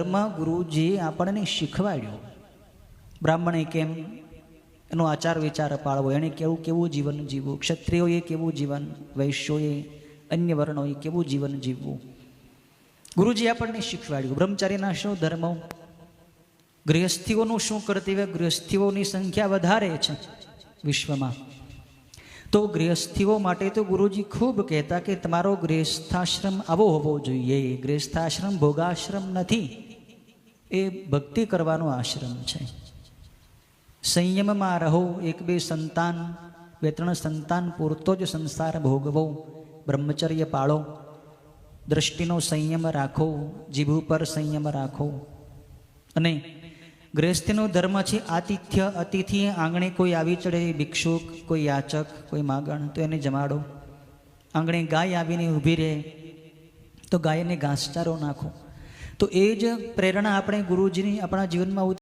ધર્મ ગુરુજીએ આપણને શીખવાડ્યો. બ્રાહ્મણે કેમ? એનો આચાર વિચાર પાળવો એણે કેવું કેવું જીવન જીવવું? ક્ષત્રિયોએ કેવું જીવન? વૈશ્યોએ? અન્ય વર્ણોએ કેવું જીવન જીવવું? ગુરુજી આપણને શીખવાડ્યું. બ્રહ્મચારીના શું ધર્મ? ગૃહસ્થીઓનું શું કર્તવ્ય? ગૃહસ્થીઓની સંખ્યા વધારે છે વિશ્વમાં. તો ગૃહસ્થીઓ માટે તો ગુરુજી ખૂબ કહેતા કે તમારો ગૃહસ્થાશ્રમ આવો હોવો જોઈએ. ગૃહસ્થાશ્રમ ભોગાશ્રમ નથી. એ ભક્તિ કરવાનો આશ્રમ છે. સંયમમાં રહો, એક બે સંતાન, બે ત્રણ સંતાન પૂરતો જ સંસાર ભોગવો, બ્રહ્મચર્ય પાળો. દ્રષ્ટિનો સંયમ રાખો, જીભ ઉપર સંયમ રાખો. અને ગૃહસ્થનો ધર્મ છે આતિથ્ય, અતિથિ, આંગણે કોઈ આવી ચડે ભિક્ષુક, કોઈ યાચક, કોઈ માગણ, તો એને જમાડો. આંગણે ગાય આવીને ઊભી રહે, તો ગાયને ઘાસચારો નાખો. તો એ જ પ્રેરણા આપણે ગુરુજીની આપણા જીવનમાં